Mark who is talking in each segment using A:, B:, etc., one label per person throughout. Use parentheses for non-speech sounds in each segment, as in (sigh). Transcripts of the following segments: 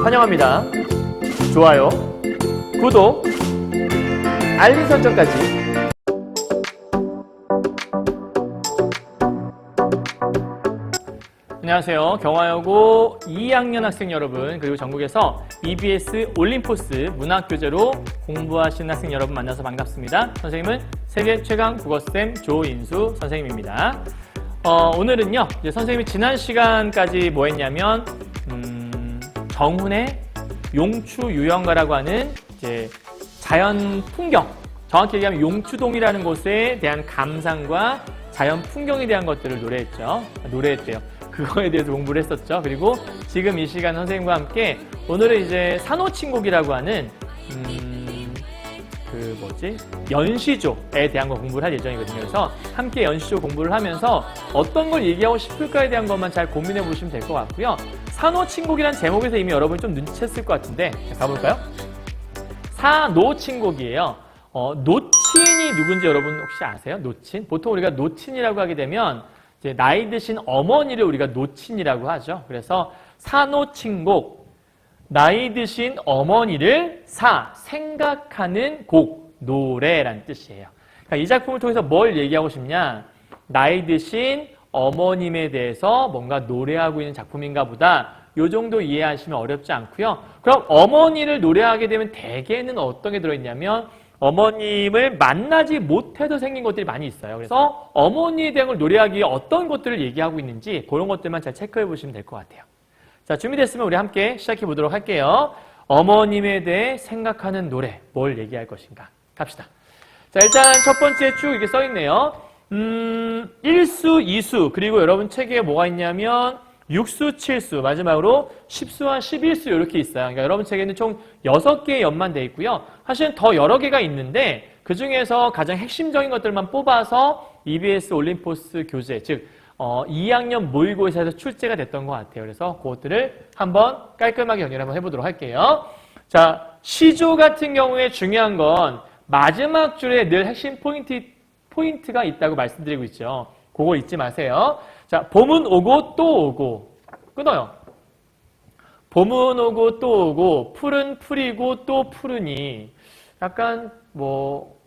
A: 환영합니다. 좋아요, 구독, 알림 설정까지. 안녕하세요. 경화여고 2학년 학생 여러분, 그리고 전국에서 EBS 올림포스 문학교재로 공부하시는 학생 여러분 만나서 반갑습니다. 선생님은 세계 최강 국어쌤 조인수 선생님입니다. 어, 오늘은요, 이제 선생님이 지난 시간까지 뭐 했냐면, 음, 정훈의 용추 유형가라고 하는 이제 자연 풍경, 정확히 얘기하면 용추동이라는 곳에 대한 감상과 자연 풍경에 대한 것들을 노래했죠. 노래했대요. 그거에 대해서 공부를 했었죠. 그리고 지금 이 시간 선생님과 함께 오늘은 이제 산호친곡이라고 하는 음, 그 뭐지 연시조에 대한 거 공부를 할 예정이거든요. 그래서 함께 연시조 공부를 하면서 어떤 걸 얘기하고 싶을까에 대한 것만 잘 고민해 보시면 될 것 같고요. 산호친곡이라는 제목에서 이미 여러분이 좀 눈치챘을 것 같은데 자, 가볼까요? 사노친곡이에요. 어, 노친이 누군지 여러분 혹시 아세요? 노친? 보통 우리가 노친이라고 하게 되면 이제 나이 드신 어머니를 우리가 노친이라고 하죠. 그래서 사노친곡, 나이 드신 어머니를 사, 생각하는 곡, 노래란 뜻이에요. 그러니까 이 작품을 통해서 뭘 얘기하고 싶냐? 나이 드신 어머님에 대해서 뭔가 노래하고 있는 작품인가 보다. 요 정도 이해하시면 어렵지 않고요. 그럼 어머니를 노래하게 되면 대개는 어떤 게 들어있냐면 어머님을 만나지 못해도 생긴 것들이 많이 있어요. 그래서 어머니에 대한 걸 노래하기에 어떤 것들을 얘기하고 있는지 그런 것들만 잘 체크해 보시면 될 것 같아요. 자, 준비됐으면 우리 함께 시작해 보도록 할게요. 어머님에 대해 생각하는 노래, 뭘 얘기할 것인가? 갑시다. 자, 일단 첫 번째 쭉 이렇게 써 있네요. 음, 1수, 2수, 그리고 여러분 책에 뭐가 있냐면 6수, 7수, 마지막으로 10수와 11수 이렇게 있어요. 그러니까 여러분 책에는 총 6개의 연만 돼 있고요. 사실은 더 여러 개가 있는데 그 중에서 가장 핵심적인 것들만 뽑아서 EBS 올림포스 교재, 즉 어, 2학년 모의고사에서 출제가 됐던 것 같아요. 그래서 그것들을 한번 깔끔하게 정리를 한번 해보도록 할게요. 자, 시조 같은 경우에 중요한 건 마지막 줄에 늘 핵심 포인트, 포인트가 있다고 말씀드리고 있죠. 그거 잊지 마세요. 자, 봄은 오고 또 오고 끊어요. 봄은 오고 또 오고 풀은 풀이고 또 푸르니 약간 뭐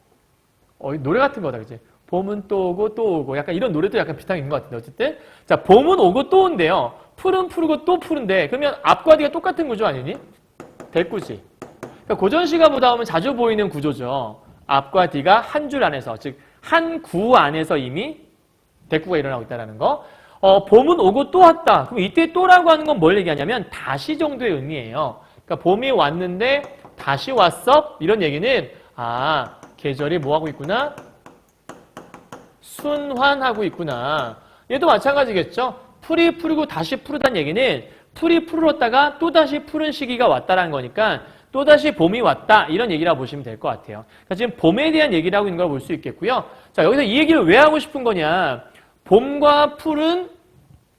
A: 어, 노래 같은 거다 그지? 봄은 또 오고 또 오고 약간 이런 노래도 약간 비슷한 것 같은데 어쨌든 자 봄은 오고 또 온대요. 풀은 푸르고 또 푸른데 그러면 앞과 뒤가 똑같은 구조 아니니? 대꾸지. 그러니까 고전시가 보다 보면 자주 보이는 구조죠. 앞과 뒤가 한 줄 안에서 즉 한 구 안에서 이미 대꾸가 일어나고 있다는 거. 어, 봄은 오고 또 왔다. 그럼 이때 또라고 하는 건 뭘 얘기하냐면 다시 정도의 의미예요. 그러니까 봄이 왔는데 다시 왔어? 이런 얘기는 아 계절이 뭐 하고 있구나? 순환하고 있구나. 얘도 마찬가지겠죠. 풀이 푸르고 다시 푸르다는 얘기는 풀이 푸르렀다가 또 다시 푸른 시기가 왔다라는 거니까 또 다시 봄이 왔다 이런 얘기라고 보시면 될 것 같아요. 그러니까 지금 봄에 대한 얘기를 하고 있는 걸 볼 수 있겠고요. 자 여기서 이 얘기를 왜 하고 싶은 거냐? 봄과 풀은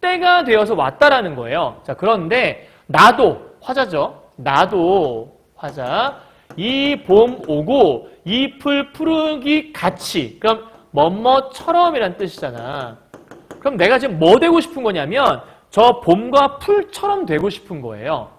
A: 때가 되어서 왔다라는 거예요. 자, 그런데 나도 화자죠. 나도 화자. 이 봄 오고 이 풀 푸르기 같이. 그럼 뭐뭐처럼이란 뜻이잖아. 그럼 내가 지금 뭐 되고 싶은 거냐면 저 봄과 풀처럼 되고 싶은 거예요.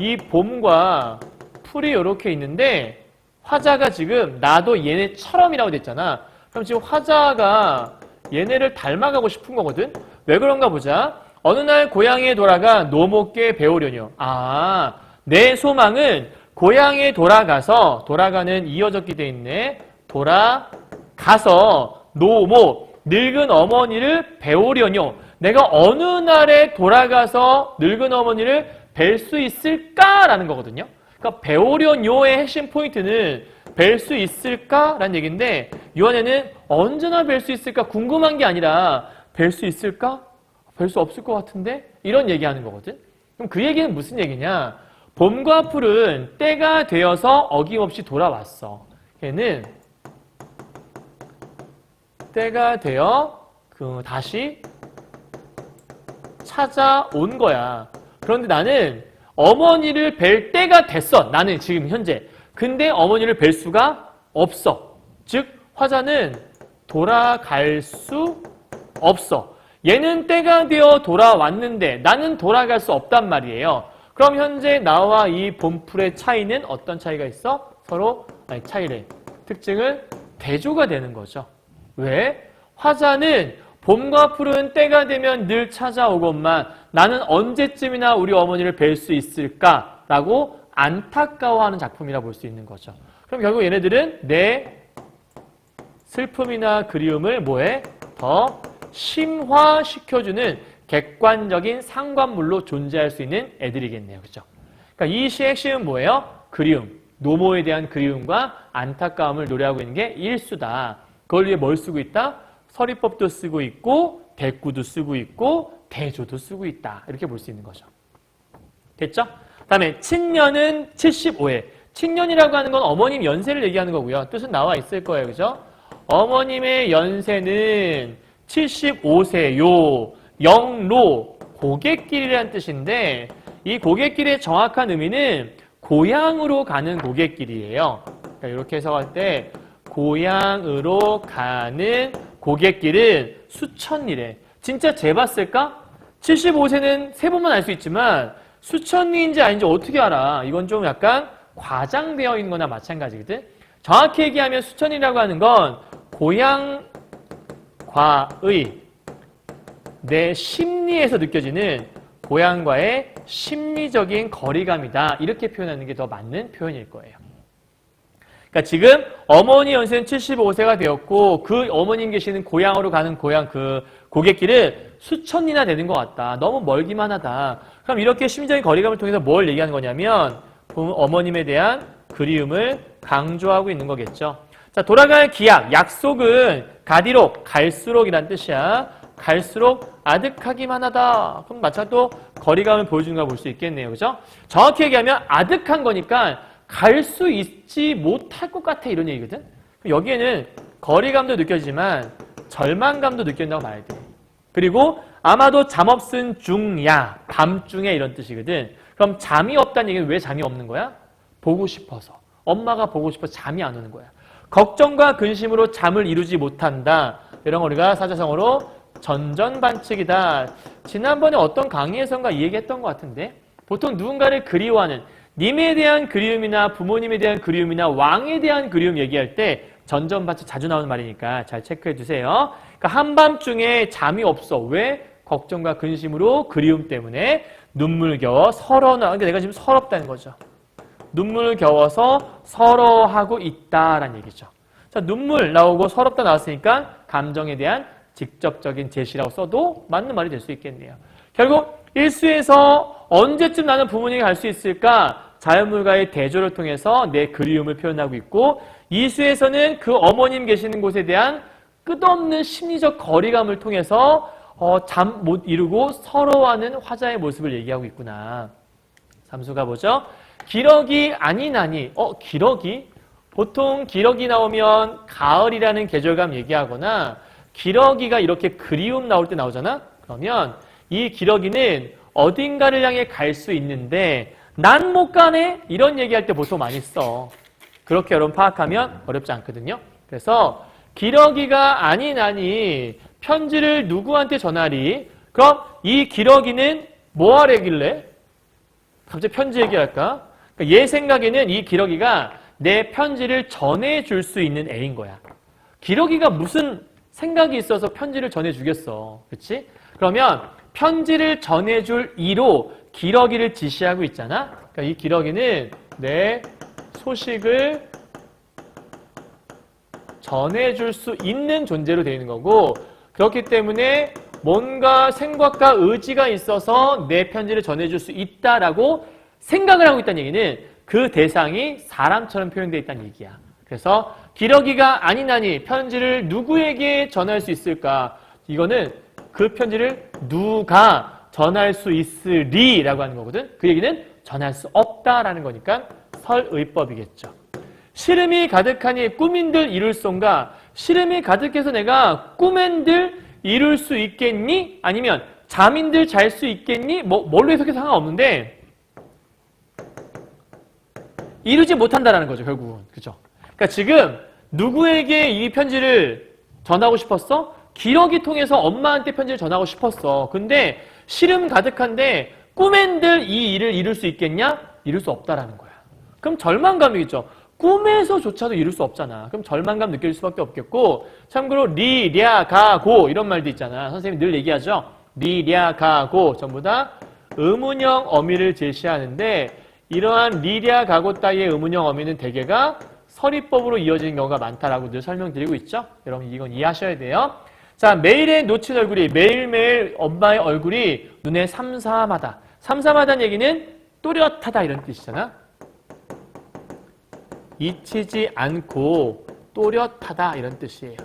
A: 이 봄과 풀이 이렇게 있는데 화자가 지금 나도 얘네처럼이라고 됐잖아. 그럼 지금 화자가 얘네를 닮아가고 싶은 거거든. 왜 그런가 보자. 어느 날 고향에 돌아가 노목께 배우려뇨. 아, 내 소망은 고향에 돌아가서 돌아가는 이어졌기 돼 있네. 돌아가서 노목 늙은 어머니를 배우려뇨. 내가 어느 날에 돌아가서 늙은 어머니를 뵐 수 있을까라는 거거든요. 그러니까 배우려뇨의 핵심 포인트는 뵐 수 있을까라는 얘기인데 이번에는 언제나 뵐 수 있을까 궁금한 게 아니라 뵐 수 있을까? 뵐 수 없을 것 같은데? 이런 얘기하는 거거든. 그럼 그 얘기는 무슨 얘기냐? 봄과 풀은 때가 되어서 어김없이 돌아왔어. 걔는 때가 되어 그 다시 찾아온 거야. 그런데 나는 어머니를 뵐 때가 됐어. 나는 지금 현재. 근데 어머니를 뵐 수가 없어. 즉 화자는 돌아갈 수 없어. 얘는 때가 되어 돌아왔는데 나는 돌아갈 수 없단 말이에요. 그럼 현재 나와 이 봄풀의 차이는 어떤 차이가 있어? 서로 아니 차이래. 특징은 대조가 되는 거죠. 왜? 화자는 봄과 푸른 때가 되면 늘 찾아오건만 나는 언제쯤이나 우리 어머니를 뵐 수 있을까라고 안타까워하는 작품이라 볼 수 있는 거죠. 그럼 결국 얘네들은 내 슬픔이나 그리움을 뭐해? 더 심화시켜주는 객관적인 상관물로 존재할 수 있는 애들이겠네요. 그죠? 그러니까 이 시의 핵심은 뭐예요? 그리움. 노모에 대한 그리움과 안타까움을 노래하고 있는 게 일수다. 그걸 위해 뭘 쓰고 있다? 서리법도 쓰고 있고, 대꾸도 쓰고 있고, 대조도 쓰고 있다. 이렇게 볼 수 있는 거죠. 됐죠? 다음에 친년은 75회. 친년이라고 하는 건 어머님 연세를 얘기하는 거고요. 뜻은 나와 있을 거예요. 그죠? 어머님의 연세는 75세요. 영로 고갯길이라는 뜻인데 이 고갯길의 정확한 의미는 고향으로 가는 고갯길이에요. 그러니까 이렇게 해석할 때 고향으로 가는 고갯길은 수천 리래. 진짜 재봤을까? 75세는 세 번만 알수 있지만 수천 리인지 아닌지 어떻게 알아? 이건 좀 약간 과장되어 있는 거나 마찬가지거든. 정확히 얘기하면 수천이라고 하는 건 고향 과의 내 심리에서 느껴지는 고향과의 심리적인 거리감이다. 이렇게 표현하는 게 더 맞는 표현일 거예요. 그러니까 지금 어머니 연세는 75세가 되었고 그 어머님 계시는 고향으로 가는 고향 그 고갯길은 수천리나 되는 것 같다. 너무 멀기만 하다. 그럼 이렇게 심리적인 거리감을 통해서 뭘 얘기하는 거냐면 어머님에 대한 그리움을 강조하고 있는 거겠죠. 자, 돌아갈 기약, 약속은 가디록, 갈수록이란 뜻이야. 갈수록 아득하기만 하다. 그럼 마찬가지 또 거리감을 보여주는 걸 볼 수 있겠네요. 그죠? 정확히 얘기하면 아득한 거니까 갈 수 있지 못할 것 같아. 이런 얘기거든. 여기에는 거리감도 느껴지지만 절망감도 느낀다고 말해야 돼. 그리고 아마도 잠 없은 중야, 밤중에 이런 뜻이거든. 그럼 잠이 없다는 얘기는 왜 잠이 없는 거야? 보고 싶어서. 엄마가 보고 싶어 잠이 안 오는 거야. 걱정과 근심으로 잠을 이루지 못한다. 이런 거 우리가 사자성어로 전전반측이다. 지난번에 어떤 강의에선가 이 얘기했던 것 같은데 보통 누군가를 그리워하는 님에 대한 그리움이나 부모님에 대한 그리움이나 왕에 대한 그리움 얘기할 때 전전반측 자주 나오는 말이니까 잘 체크해 두세요. 그러니까 한밤중에 잠이 없어. 왜? 걱정과 근심으로 그리움 때문에 눈물겨워 서러나 그러니까 내가 지금 서럽다는 거죠. 눈물 겨워서 서러하고 있다라는 얘기죠. 자, 눈물 나오고 서럽다 나왔으니까 감정에 대한 직접적인 제시라고 써도 맞는 말이 될 수 있겠네요. 결국 일수에서 언제쯤 나는 부모님이 갈수 있을까? 자연물과의 대조를 통해서 내 그리움을 표현하고 있고 이수에서는 그 어머님 계시는 곳에 대한 끝없는 심리적 거리감을 통해서 어, 잠 못 이루고 서러워하는 화자의 모습을 얘기하고 있구나. 삼수가 뭐죠? 기러기 아니나니. 어, 기러기? 보통 기러기 나오면 가을이라는 계절감 얘기하거나 기러기가 이렇게 그리움 나올 때 나오잖아? 그러면 이 기러기는 어딘가를 향해 갈 수 있는데 난 못 가네? 이런 얘기할 때 보통 많이 써. 그렇게 여러분 파악하면 어렵지 않거든요. 그래서 기러기가 아니나니 편지를 누구한테 전하리? 그럼 이 기러기는 뭐 하래길래? 갑자기 편지 얘기할까? 그러니까 얘 생각에는 이 기러기가 내 편지를 전해줄 수 있는 애인 거야. 기러기가 무슨 생각이 있어서 편지를 전해주겠어. 그렇지? 그러면 편지를 전해줄 이로 기러기를 지시하고 있잖아. 그러니까 이 기러기는 내 소식을 전해줄 수 있는 존재로 되어 있는 거고 그렇기 때문에 뭔가 생각과 의지가 있어서 내 편지를 전해줄 수 있다라고 생각을 하고 있다는 얘기는 그 대상이 사람처럼 표현되어 있다는 얘기야. 그래서 기러기가 아니나니 편지를 누구에게 전할 수 있을까? 이거는 그 편지를 누가 전할 수 있으리라고 하는 거거든. 그 얘기는 전할 수 없다라는 거니까 설의법이겠죠. 시름이 가득하니 꿈인들 이룰 son가 시름이 가득해서 내가 꿈엔들 이룰 수 있겠니? 아니면 잠인들 잘 수 있겠니? 뭐 뭘로 해석해도 상관없는데 이루지 못한다라는 거죠, 결국은. 그죠? 그러니까 지금 누구에게 이 편지를 전하고 싶었어? 기러기 통해서 엄마한테 편지를 전하고 싶었어. 근데 시름 가득한데 꿈엔들 이 일을 이룰 수 있겠냐? 이룰 수 없다라는 거야. 그럼 절망감이겠죠. 꿈에서조차도 이룰 수 없잖아. 그럼 절망감 느낄 수밖에 없겠고 참고로 리, 랴, 가, 고 이런 말도 있잖아. 선생님이 늘 얘기하죠. 리, 랴, 가, 고 전부 다 의문형 어미를 제시하는데 이러한 리, 랴, 가, 고 따위의 의문형 어미는 대개가 서리법으로 이어지는 경우가 많다라고 늘 설명드리고 있죠. 여러분 이건 이해하셔야 돼요. 자, 매일의 놓친 얼굴이 매일매일 엄마의 얼굴이 눈에 삼삼하다. 삼삼하다는 얘기는 또렷하다 이런 뜻이잖아. 잊히지 않고 또렷하다 이런 뜻이에요.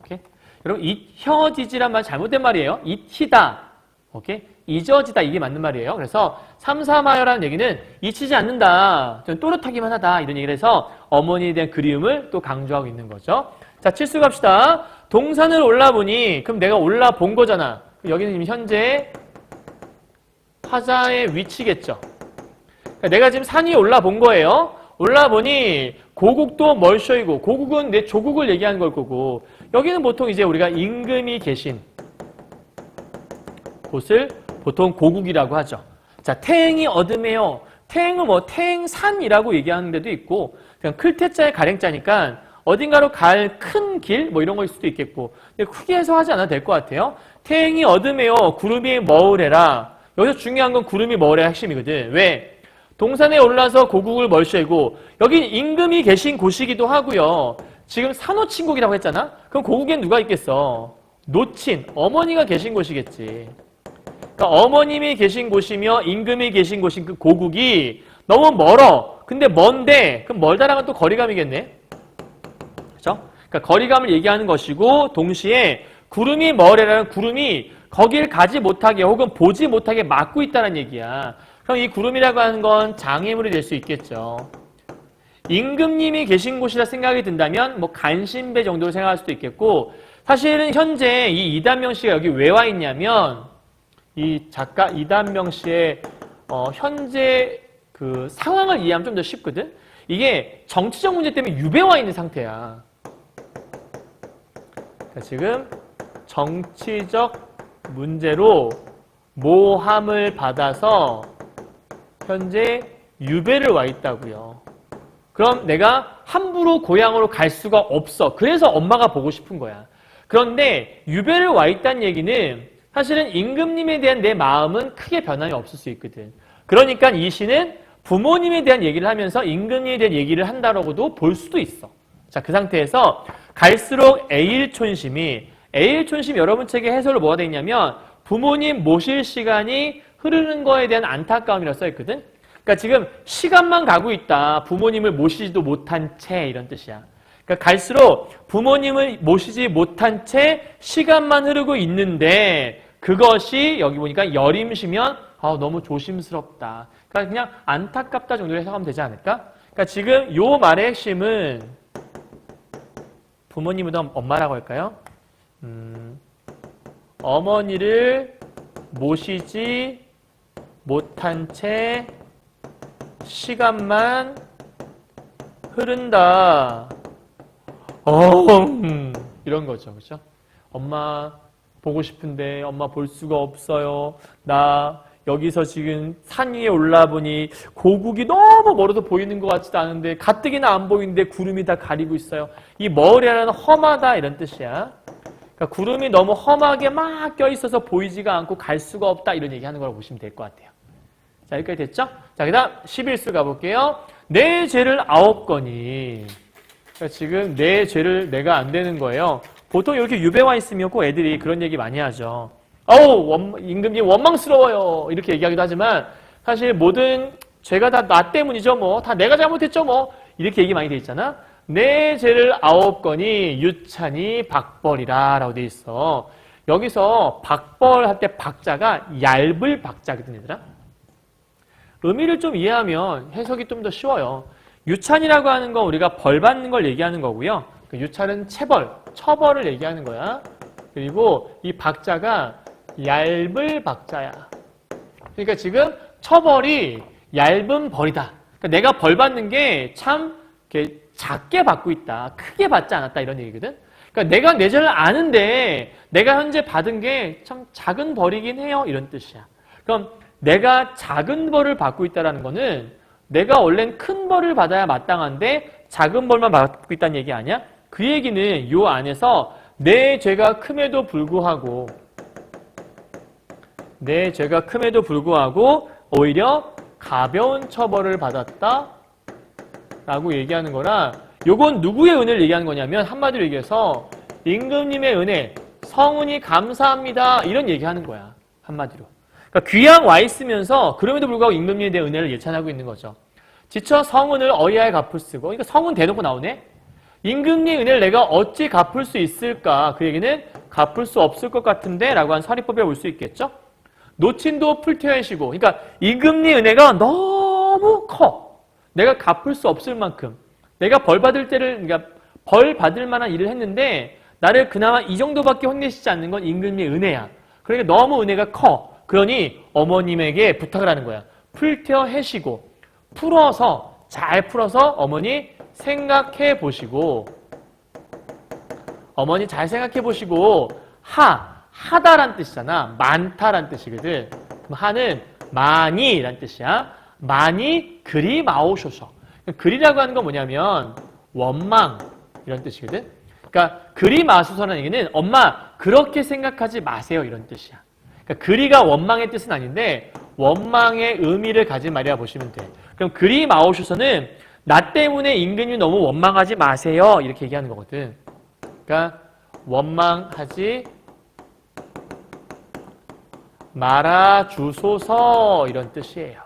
A: 오케이? 여러분 잊혀지지란 말 잘못된 말이에요. 잊히다. 오케이? 잊어지다 이게 맞는 말이에요. 그래서 삼삼하여라는 얘기는 잊히지 않는다. 좀 또렷하기만 하다 이런 얘기를 해서 어머니에 대한 그리움을 또 강조하고 있는 거죠. 자, 칠수 갑시다. 동산을 올라보니 그럼 내가 올라본 거잖아. 여기는 지금 현재 화자의 위치겠죠. 그러니까 내가 지금 산 위에 올라본 거예요. 올라보니 고국도 멀쇼이고 고국은 내 조국을 얘기하는 걸 거고 여기는 보통 이제 우리가 임금이 계신 곳을 보통 고국이라고 하죠. 자, 태행이 어둠에요. 태행은 뭐 태행산이라고 얘기하는 데도 있고 그냥 클테자의 가랭자니까 어딘가로 갈 큰 길 뭐 이런 거일 수도 있겠고 근데 크게 해석하지 않아도 될 것 같아요. 태행이 어둠에요. 구름이 머우래라. 여기서 중요한 건 구름이 머우래가 핵심이거든. 왜? 동산에 올라서 고국을 멀쇼이고 여기 임금이 계신 곳이기도 하고요. 지금 산호친국이라고 했잖아. 그럼 고국엔 누가 있겠어? 노친, 어머니가 계신 곳이겠지. 그러니까 어머님이 계신 곳이며 임금이 계신 곳인 그 고국이 너무 멀어. 근데 먼데 그럼 멀다랑은 또 거리감이겠네. 그렇죠? 그러니까 거리감을 얘기하는 것이고 동시에 구름이 머래라는 구름이 거길 가지 못하게 혹은 보지 못하게 막고 있다는 얘기야. 그럼 이 구름이라고 하는 건 장애물이 될 수 있겠죠. 임금님이 계신 곳이라 생각이 든다면 뭐 간신배 정도로 생각할 수도 있겠고 사실은 현재 이 이단명 씨가 여기 왜 와 있냐면 이 작가 이단명 씨의 어, 현재 그 상황을 이해하면 좀 더 쉽거든. 이게 정치적 문제 때문에 유배와 있는 상태야. 지금 정치적 문제로 모함을 받아서 현재 유배를 와 있다고요. 그럼 내가 함부로 고향으로 갈 수가 없어. 그래서 엄마가 보고 싶은 거야. 그런데 유배를 와 있다는 얘기는 사실은 임금님에 대한 내 마음은 크게 변함이 없을 수 있거든. 그러니까 이 시는 부모님에 대한 얘기를 하면서 임금님에 대한 얘기를 한다라고도 볼 수도 있어. 자, 그 상태에서 갈수록 에일촌심이 에일촌심 여러분 책의 해설로 뭐가 돼 있냐면 부모님 모실 시간이 흐르는 거에 대한 안타까움이라고 써 있거든. 그러니까 지금 시간만 가고 있다. 부모님을 모시지도 못한 채 이런 뜻이야. 그러니까 갈수록 부모님을 모시지 못한 채 시간만 흐르고 있는데 그것이 여기 보니까 여림시면 아, 너무 조심스럽다. 그러니까 그냥 안타깝다 정도로 해석하면 되지 않을까? 그러니까 지금 요 말의 핵심은 부모님보다 엄마라고 할까요? 음, 어머니를 모시지 못한 채 시간만 흐른다. 어, 음, 이런 거죠. 그죠? 엄마 보고 싶은데 엄마 볼 수가 없어요. 나 여기서 지금 산 위에 올라보니 고국이 너무 멀어서 보이는 것 같지도 않은데 가뜩이나 안 보이는데 구름이 다 가리고 있어요. 이 머리라는 험하다 이런 뜻이야. 그러니까 구름이 너무 험하게 막 껴있어서 보이지가 않고 갈 수가 없다 이런 얘기하는 걸 보시면 될 것 같아요. 자 여기까지 됐죠? 자 그다음 11수 가볼게요. 내 죄를 아홉 건이 그러니까 지금 내 죄를 내가 안 되는 거예요. 보통 이렇게 유배와 있으면 꼭 애들이 그런 얘기 많이 하죠. 어우 원, 임금님 원망스러워요 이렇게 얘기하기도 하지만 사실 모든 죄가 다 나 때문이죠 뭐 다 내가 잘못했죠 뭐 이렇게 얘기 많이 돼 있잖아. 내 죄를 아홉 건이 유찬이 박벌이라 라고 돼 있어. 여기서 박벌 할 때 박자가 얇을 박자거든 얘들아. 의미를 좀 이해하면 해석이 좀 더 쉬워요. 유찬이라고 하는 건 우리가 벌 받는 걸 얘기하는 거고요. 그 유찬은 체벌, 처벌을 얘기하는 거야. 그리고 이 박자가 얇을 박자야. 그러니까 지금 처벌이 얇은 벌이다. 그러니까 내가 벌 받는 게 참 작게 받고 있다. 크게 받지 않았다. 이런 얘기거든. 그러니까 내가 내 죄를 아는데 내가 현재 받은 게 참 작은 벌이긴 해요. 이런 뜻이야. 그럼 내가 작은 벌을 받고 있다는 거는 내가 원래는 큰 벌을 받아야 마땅한데 작은 벌만 받고 있다는 얘기 아니야? 그 얘기는 요 안에서 내 죄가 큼에도 불구하고 내 죄가 큼에도 불구하고 오히려 가벼운 처벌을 받았다 라고 얘기하는 거라 요건 누구의 은혜를 얘기하는 거냐면 한마디로 얘기해서 임금님의 은혜 성은이 감사합니다 이런 얘기하는 거야 한마디로. 그러니까 귀양 와 있으면서 그럼에도 불구하고 임금님에 대한 은혜를 예찬하고 있는 거죠. 지쳐 성은을 어이하에 갚을 쓰고 그러니까 성은 대놓고 나오네? 임금님 은혜를 내가 어찌 갚을 수 있을까? 그 얘기는 갚을 수 없을 것 같은데? 라고 한 서리법에 올 수 있겠죠 노친도 풀퇴하시고 그러니까 임금님 은혜가 너무 커 내가 갚을 수 없을 만큼 내가 벌 받을 때를 그러니까 벌 받을 만한 일을 했는데 나를 그나마 이 정도밖에 혼내시지 않는 건 임금님의 은혜야. 그러니까 너무 은혜가 커. 그러니 어머님에게 부탁을 하는 거야. 풀텨 해시고 풀어서 잘 풀어서 어머니 생각해 보시고 어머니 잘 생각해 보시고 하 하다란 뜻이잖아. 많다란 뜻이거든. 그럼 하는 많이란 뜻이야. 많이 그리 마오셔서. 그리라고 하는 건 뭐냐면 원망 이런 뜻이거든. 그러니까 그리 마소서라는 얘기는 엄마 그렇게 생각하지 마세요 이런 뜻이야. 그러니까 그리가 원망의 뜻은 아닌데 원망의 의미를 가진 말이라 보시면 돼. 그럼 그리 마오셔서는 나 때문에 임금이 너무 원망하지 마세요 이렇게 얘기하는 거거든. 그러니까 원망하지 말아 주소서 이런 뜻이에요.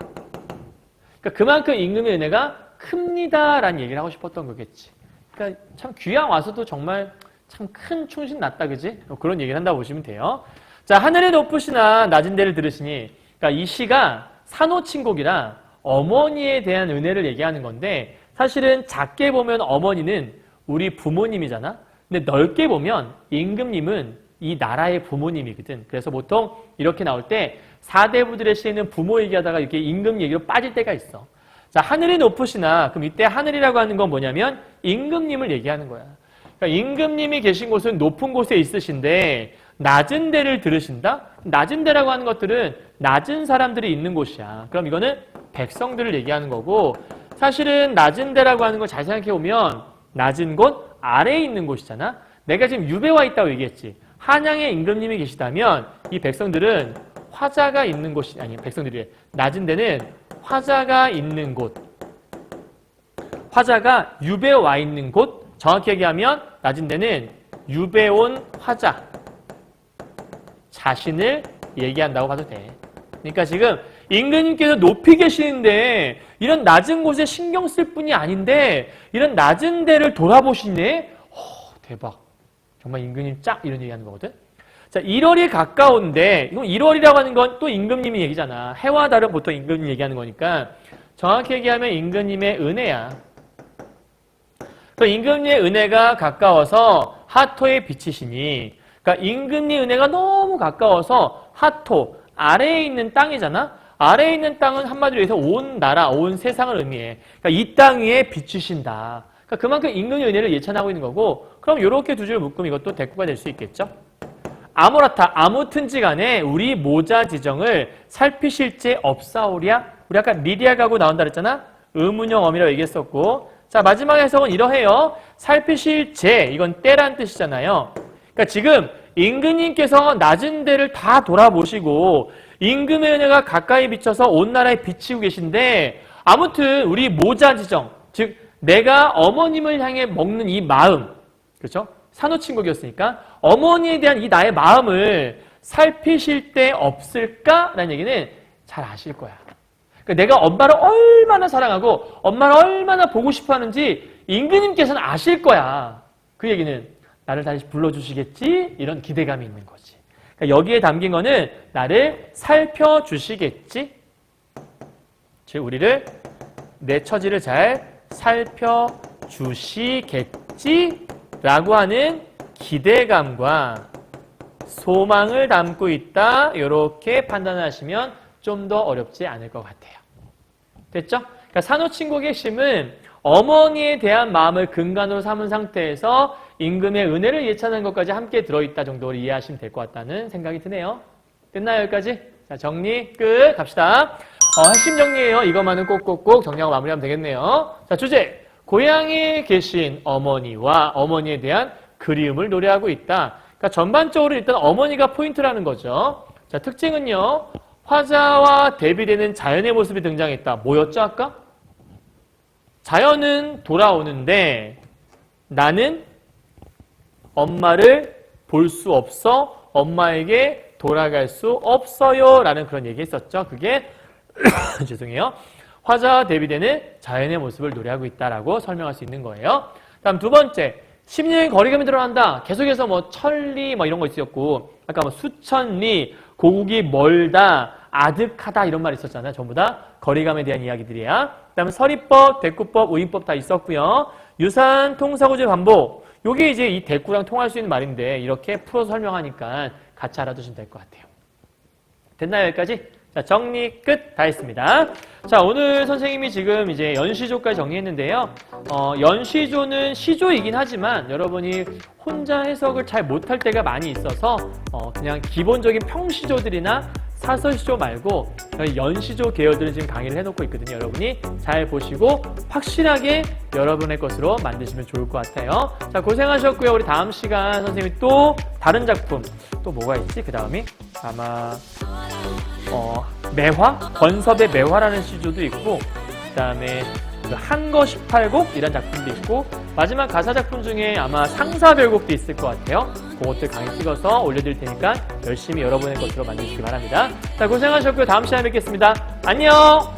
A: 그러니까 그만큼 임금의 은혜가 큽니다라는 얘기를 하고 싶었던 거겠지. 그러니까 참 귀양 와서도 정말 참 큰 충신 났다 그지? 뭐 그런 얘기를 한다고 보시면 돼요. 자 하늘의 높으시나 낮은 데를 들으시니 그러니까 이 시가 산호친곡이라 어머니에 대한 은혜를 얘기하는 건데 사실은 작게 보면 어머니는 우리 부모님이잖아. 근데 넓게 보면 임금님은 이 나라의 부모님이거든. 그래서 보통 이렇게 나올 때 사대부들의 시에는 부모 얘기하다가 이렇게 임금 얘기로 빠질 때가 있어. 자, 하늘이 높으시나 그럼 이때 하늘이라고 하는 건 뭐냐면 임금님을 얘기하는 거야. 그러니까 임금님이 계신 곳은 높은 곳에 있으신데 낮은 데를 들으신다? 낮은 데라고 하는 것들은 낮은 사람들이 있는 곳이야. 그럼 이거는 백성들을 얘기하는 거고 사실은 낮은 데라고 하는 걸 잘 생각해 보면 낮은 곳 아래에 있는 곳이잖아. 내가 지금 유배와 있다고 얘기했지. 한양에 임금님이 계시다면 이 백성들은 화자가 있는 곳이 아니 백성들이 낮은 데는 화자가 있는 곳. 화자가 유배 와 있는 곳. 정확히 얘기하면 낮은 데는 유배 온 화자. 자신을 얘기한다고 봐도 돼. 그러니까 지금 임금님께서 높이 계시는데 이런 낮은 곳에 신경 쓸 뿐이 아닌데 이런 낮은 데를 돌아보시네. 어, 대박. 정말 임금님 짝 이런 얘기하는 거거든. 자, 1월이 가까운데 이건 1월이라고 하는 건 또 임금님이 얘기잖아. 해와 달은 보통 임금님 얘기하는 거니까 정확히 얘기하면 임금님의 은혜야. 그 임금님의 은혜가 가까워서 하토에 비치시니 그러니까 임금님 은혜가 너무 가까워서 하토 아래에 있는 땅이잖아. 아래에 있는 땅은 한마디로 해서 온 나라, 온 세상을 의미해. 그러니까 이 땅 위에 비추신다. 그러니까 그만큼 임금의 은혜를 예찬하고 있는 거고 그럼 이렇게 두 줄 묶으면 이것도 대꾸가 될 수 있겠죠. 아무렇다 아무튼지 간에 우리 모자 지정을 살피실 제 없사오랴? 우리 아까 리리아가고 나온다 그랬잖아? 의문형 어미라고 얘기했었고. 자 마지막 해석은 이러해요. 살피실 제 이건 때란 뜻이잖아요. 그러니까 지금 임금님께서 낮은 데를 다 돌아보시고 임금의 은혜가 가까이 비쳐서 온 나라에 비치고 계신데 아무튼 우리 모자 지정 즉 내가 어머님을 향해 먹는 이 마음 그렇죠 산호친곡이었으니까 어머니에 대한 이 나의 마음을 살피실 때 없을까라는 얘기는 잘 아실 거야. 그러니까 내가 엄마를 얼마나 사랑하고 엄마를 얼마나 보고 싶어 하는지 임금님께서는 아실 거야. 그 얘기는 나를 다시 불러주시겠지? 이런 기대감이 있는 거지. 그러니까 여기에 담긴 거는 나를 살펴주시겠지? 즉, 우리를 내 처지를 잘 살펴주시겠지? 라고 하는 기대감과 소망을 담고 있다. 이렇게 판단하시면 좀 더 어렵지 않을 것 같아요. 됐죠? 그러니까 산호친곡의 핵심은 어머니에 대한 마음을 근간으로 삼은 상태에서 임금의 은혜를 예찬한 것까지 함께 들어있다 정도로 이해하시면 될 것 같다는 생각이 드네요. 됐나요, 여기까지? 자, 정리 끝. 갑시다. 어, 핵심 정리예요. 이것만은 꼭꼭꼭 정리하고 마무리하면 되겠네요. 자, 주제. 고향에 계신 어머니와 어머니에 대한 그리움을 노래하고 있다. 그러니까 전반적으로 일단 어머니가 포인트라는 거죠. 자, 특징은요. 화자와 대비되는 자연의 모습이 등장했다. 뭐였죠, 아까? 자연은 돌아오는데 나는 엄마를 볼 수 없어 엄마에게 돌아갈 수 없어요 라는 그런 얘기 했었죠. 그게 (coughs) 죄송해요. 화자와 대비되는 자연의 모습을 노래하고 있다라고 설명할 수 있는 거예요. 다음 두 번째, 심리적인 거리감이 드러난다. 계속해서 뭐 천리 뭐 이런 거 있었고 아까 뭐 수천리, 고국이 멀다, 아득하다 이런 말 있었잖아요. 전부 다 거리감에 대한 이야기들이야. 그다음에 서리법, 대꾸법, 우인법 다 있었고요. 유산, 통사고제 반복. 요게 이제 이 대꾸랑 통할 수 있는 말인데 이렇게 풀어서 설명하니까 같이 알아두시면 될 것 같아요. 됐나요 여기까지? 자 정리 끝 다 했습니다. 자 오늘 선생님이 지금 이제 연시조까지 정리했는데요. 어, 연시조는 시조이긴 하지만 여러분이 혼자 해석을 잘 못할 때가 많이 있어서 어, 그냥 기본적인 평시조들이나 사설시조 말고 저희 연시조 계열들은 지금 강의를 해놓고 있거든요. 여러분이 잘 보시고 확실하게 여러분의 것으로 만드시면 좋을 것 같아요. 자 고생하셨고요. 우리 다음 시간 선생님이 또 다른 작품 또 뭐가 있지? 그 다음이 아마 어, 매화? 권섭의 매화라는 시조도 있고 그 다음에 한거 18곡 이런 작품도 있고 마지막 가사 작품 중에 아마 상사별곡도 있을 것 같아요. 그것들 강의 찍어서 올려드릴 테니까 열심히 여러분의 것으로 만드시기 바랍니다. 자 고생하셨고요. 다음 시간에 뵙겠습니다. 안녕!